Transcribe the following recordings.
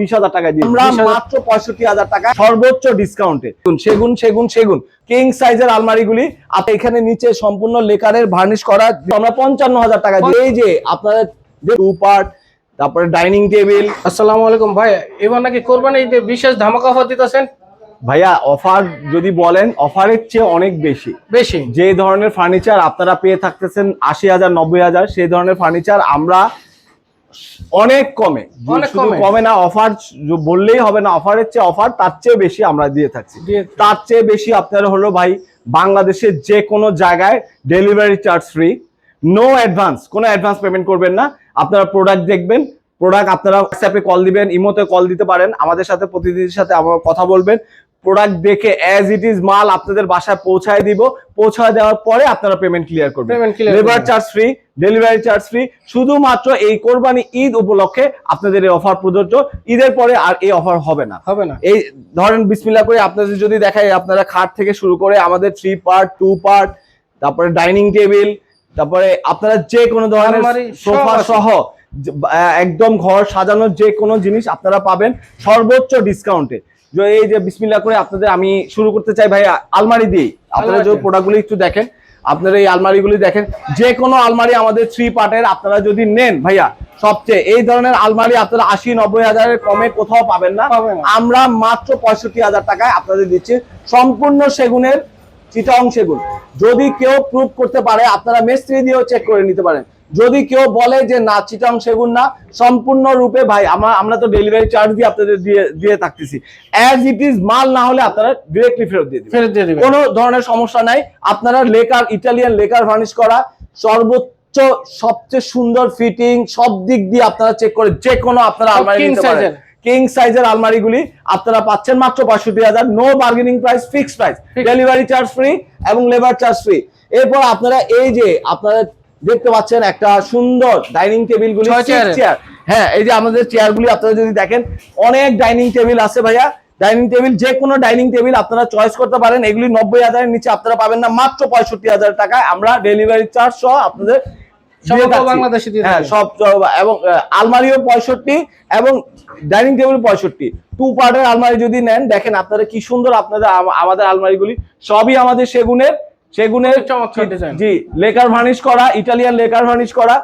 বিশ হাজার টাকা দিয়ে আমরা মাত্র পঁয়ষট্টি হাজার টাকা। সর্বোচ্চ ডিসকাউন্টে সেগুন সেগুন সেগুন কিং সাইজের আলমারিগুলি আপনি এখানে নিচে সম্পূর্ণ লেকারের ভার্নিশ করা। আমরা পঞ্চান্ন হাজার টাকা এই যে আপনারা টু পার্ট তারপরে ডাইনিং টেবিল আসসালামু আলাইকুম ভাই এবার নাকি কোরবানি ঈদে বিশেষ ধামাকা অফার দিতেছেন? ভাইয়া অফার যদি বলেন অফারের চেয়ে অনেক বেশি। বেশি? যে ধরনের ফার্নিচার আপনারা পেয়ে থাকতেছেন আশি হাজার নব্বই হাজার সেই ধরনের ফার্নিচার আমরা অনেক কমে। শুধু কমে। না অফার বললেই হবে না অফারের চেয়ে অফার তার চেয়ে বেশি আমরা দিয়ে থাকছি। তার চেয়ে বেশি আপনার হলো ভাই বাংলাদেশের যে কোনো জায়গায় delivery charge free no advance কোনো অ্যাডভান্স পেমেন্ট করবেন না। আপনারা প্রোডাক্ট দেখবেন প্রোডাক্ট আপনারা হোয়াটসঅ্যাপে কল দিবেন ইমোতে কল দিতে পারেন আমাদের সাথে প্রতিনিধির সাথে আমার কথা বলবেন। প্রোডাক্ট দেখে অ্যাজ ইট ইজ মাল আপনাদের বাসায় পৌঁছায় দিব। পৌঁছায় দেওয়ার পরে আপনারা পেমেন্ট ক্লিয়ার করবেন। Labour charge free delivery charge free শুধুমাত্র এই কোরবানি ঈদ উপলক্ষে আপনাদের এই অফার প্রযোজ্য। ঈদের পরে আর এই অফার হবে না। হবে না। এই ধরেন বিসমিল্লা করে আপনাদের যদি দেখাই আপনারা খাট থেকে শুরু করে আমাদের থ্রি পার্ট টু পার্ট তারপরে ডাইনিং টেবিল তারপরে আপনারা যে কোনো ধরনের সোফা সহ একদম ঘর সাজানোর যে কোনো জিনিস আপনারা পাবেন সর্বোচ্চ ডিসকাউন্টে এই যে বিসমিল্লা করে আপনাদের আমি শুরু করতে চাই ভাই আলমারি দিয়ে আপনারা যে। প্রোডাক্টগুলি একটু দেখেন আপনারা এই আলমারিগুলি দেখেন। যে কোনো আলমারি আমাদের থ্রি পার্টের আপনারা যদি নেন ভাইয়া সবচেয়ে এই ধরনের আলমারি আপনারা আশি নব্বই হাজারের কমে কোথাও পাবেন না। পাবেন না। আমরা মাত্র পঁয়ষট্টি হাজার টাকায় আপনাদের দিচ্ছি সম্পূর্ণ সেগুনের চিটাং সেগুন। যদি কেউ প্রুভ করতে পারে আপনারা মিস্ত্রি দিয়েও চেক করে নিতে পারেন। যদি কেউ বলে যে না চিটাং সেগুন না সম্পূর্ণ রূপে ভাই আমরা আমরা তো ডেলিভারি চার্জ দিয়ে আপনাদের দিয়ে দিয়ে থাকতেছি। অ্যাজ ইট ইজ মাল না হলে আপনারা ডিরেক্টলি ফেরত দিয়ে দিবেন। ফেরত দিয়ে দিবেন। কোনো ধরনের সমস্যা নাই। আপনারা লেকার ইটালিয়ান লেকার ভার্নিশ করা সর্বোচ্চ সবচেয়ে সুন্দর ফিটিং সব দিক দিয়ে আপনারা চেক করে যে কোনো আপনারা আলমারি নিতে পারেন। কিং সাইজের আলমারিগুলি আপনারা পাচ্ছেন মাত্র পঁয়ষট্টি হাজার। No bargaining price fixed price delivery charge free এবং লেবার চার্জ ফ্রি এরপর আপনারা এই যে আপনারা দেখতে পাচ্ছেন একটা সুন্দর ডাইনিং টেবিল গুলি। চেয়ার হ্যাঁ এই যে আমাদের চেয়ার গুলি আপনারা যদি দেখেন অনেক ডাইনিং টেবিল আছে ভাইয়া। ডাইনিং টেবিল যে কোনো ডাইনিং টেবিল আপনারা চয়েস করতে পারেন। এগুলি নব্বই হাজারের নিচে আপনারা পাবেন না মাত্র পঁয়ষট্টি হাজার টাকায়। আমরা ডেলিভারি চার্জ সহ আপনাদের হ্যাঁ সব সব- এবং আলমারিও পঁয়ষট্টি এবং ডাইনিং টেবিল পঁয়ষট্টি। টু পার্টের আলমারি যদি নেন দেখেন আপনারা কি সুন্দর আপনাদের আম- আমাদের আলমারিগুলি। সবই আমাদের সেগুনের সেগুনের। জি লেকার ভার্নিশ করা ইটালিয়ান লেকার ভার্নিশ করা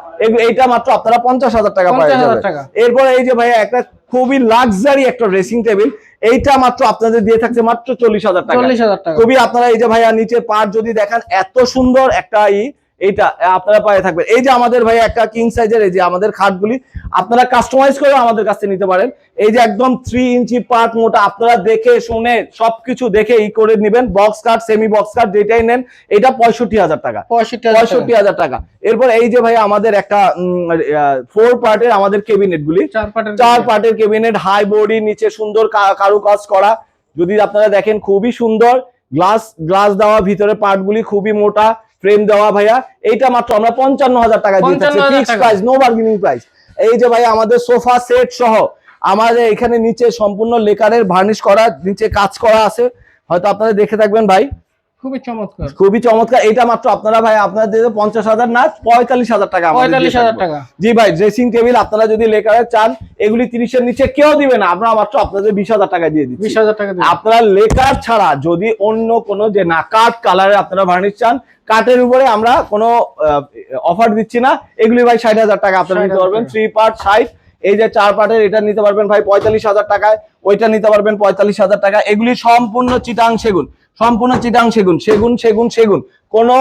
এইটা মাত্র আপনারা পঞ্চাশ হাজার টাকা পাওয়া 50,000 যাবে টাকা। এরপর এই যে ভাইয়া একটা খুবই লাক্সারি একটা ড্রেসিং টেবিল এইটা মাত্র আপনাদের দিয়ে থাকছে মাত্র চল্লিশ হাজার টাকা চল্লিশ হাজার টাকা খুবই আপনারা এই যে ভাইয়া নিচে পার যদি দেখেন এত সুন্দর একটা ই এইটা আপনারা পায়ে থাকবেন। এই যে আমাদের ভাইয়া একটা কিং সাইজের এই যে আমাদের খাটগুলি আপনারা কাস্টমাইজ করে আমাদের কাছ নিতে পারেন। এই যে একদম থ্রি ইঞ্চি পার্ট মোটা আপনারা দেখে শুনে সবকিছু দেখে ই করে নেবেন। Box cut semi box cut যেটাই নেন এটা পঁয়ষট্টি হাজার টাকা। পঁয়ষট্টি হাজার টাকা। এরপর এই যে ভাই আমাদের একটা ফোর পার্টের আমাদের কেবিনেট গুলি। চার পার্টের কেবিনেট হাই বডি নিচে সুন্দর কারু কাজ করা। যদি আপনারা দেখেন খুবই সুন্দর। গ্লাস গ্লাস দেওয়া ভিতরে পার্ট গুলি খুবই মোটা। ফ্রেম দেওয়া ভাইয়া এইটা মাত্র আমরা পঞ্চান্ন হাজার টাকা দিয়ে থাকছি fix price no bargaining price এই যে ভাই আমাদের সোফা সেট সহ আমাদের এখানে নিচে সম্পূর্ণ লেকারের ভার্নিশ করা নিচে কাজ করা আছে। হয়তো আপনারা দেখে থাকবেন ভাই। খুবই চমৎকার। খুবই চমৎকার। এটা মাত্র আপনারা ভাই আপনাদের পঞ্চাশ হাজার না পঁয়তাল্লিশ হাজার টাকা পঁয়তাল্লিশ হাজার টাকা। জি ভাই ড্রেসিং টেবিল আপনারা যদি লেকারে চান এগুলি তিরিশের নিচে কেউ দিবে না। আমরা মাত্র আপনাদের বিশ হাজার টাকা দিয়ে দিচ্ছি। বিশ হাজার টাকা আপনারা লেকার ছাড়া যদি অন্য কোনো যে না কাঠ কালারে আপনারা ভার্নিশ চান কাঠের উপরে আমরা কোনো অফার দিচ্ছি না। এগুলি ভাই ষাট হাজার টাকা আপনারা নিতে পারবেন। থ্রি পার্ট ষাট এই যে চার পার্টের এটা নিতে পারবেন ভাই পঁয়তাল্লিশ হাজার টাকায় ওইটা নিতে পারবেন পঁয়তাল্লিশ হাজার টাকা এগুলি সম্পূর্ণ চিটাং সেগুন। সম্পূর্ণ চিটাং সেগুন সেগুন সেগুন সেগুন। কোনো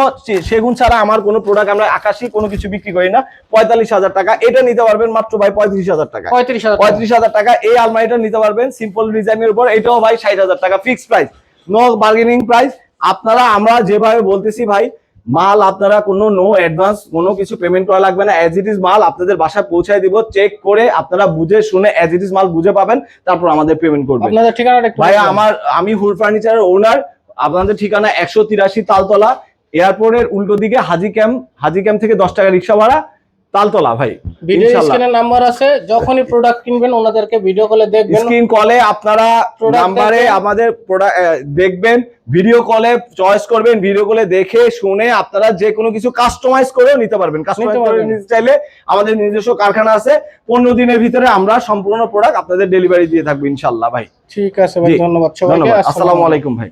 সেগুন ছাড়া আমার কোনো প্রোডাক্ট আমরা আকাশি কোনো কিছু বিক্রি করি না। পঁয়তাল্লিশ হাজার টাকা। এটা নিতে পারবেন মাত্র ভাই পঁয়ত্রিশ হাজার টাকা। পঁয়ত্রিশ হাজার টাকা। এই আলমারিটা নিতে পারবেন সিম্পল ডিজাইনের উপর। এটাও ভাই ষাট হাজার টাকা fix price no bargaining price আপনারা আমরা যেভাবে বলতেছি ভাই মাল আপনারা কোনো নো অ্যাডভান্স কোনো কিছু পেমেন্ট করা লাগবে না। অ্যাজ ইট ইজ মাল আপনাদের বাসায় পৌঁছায় দিব। চেক করে আপনারা বুঝে শুনে অ্যাজ ইট ইজ মাল বুঝে পাবেন। তারপর আমাদের পেমেন্ট করবেন। ভাই আমার আমি হুড ফার্নিচারের ওনার আপনাদের ঠিকানা একশো তিরাশি তালতলা। এয়ারপোর্টের উল্টো দিকে হাজি ক্যাম্প হাজি ক্যাম্প থেকে দশ টাকা রিক্সা ভাড়া তালতলা ভাই ভিডিও স্ক্রিনে নাম্বার আছে যখনই প্রোডাক্ট কিনবেন ওনাদেরকে ভিডিও কলে দেখবেন। স্ক্রিন কলে আপনারা নাম্বারে আমাদের প্রোডাক্ট দেখবেন ভিডিও কলে চয়েস করবেন ভিডিও কলে দেখে শুনে আপনারা যে কোনো কিছু কাস্টমাইজ করেও নিতে পারবেন। কাস্টমাইজ নিতে করে নিতে চাইলে আমাদের নিজস্ব কারখানা আছে পনেরো দিনের ভিতরে আমরা সম্পূর্ণ প্রোডাক্ট আপনাদের ডেলিভারি দিয়ে থাকব ইনশাল্লাহ ভাই। ঠিক আছে ভাই ধন্যবাদ সবাইকে। আসসালামু আলাইকুম ভাই।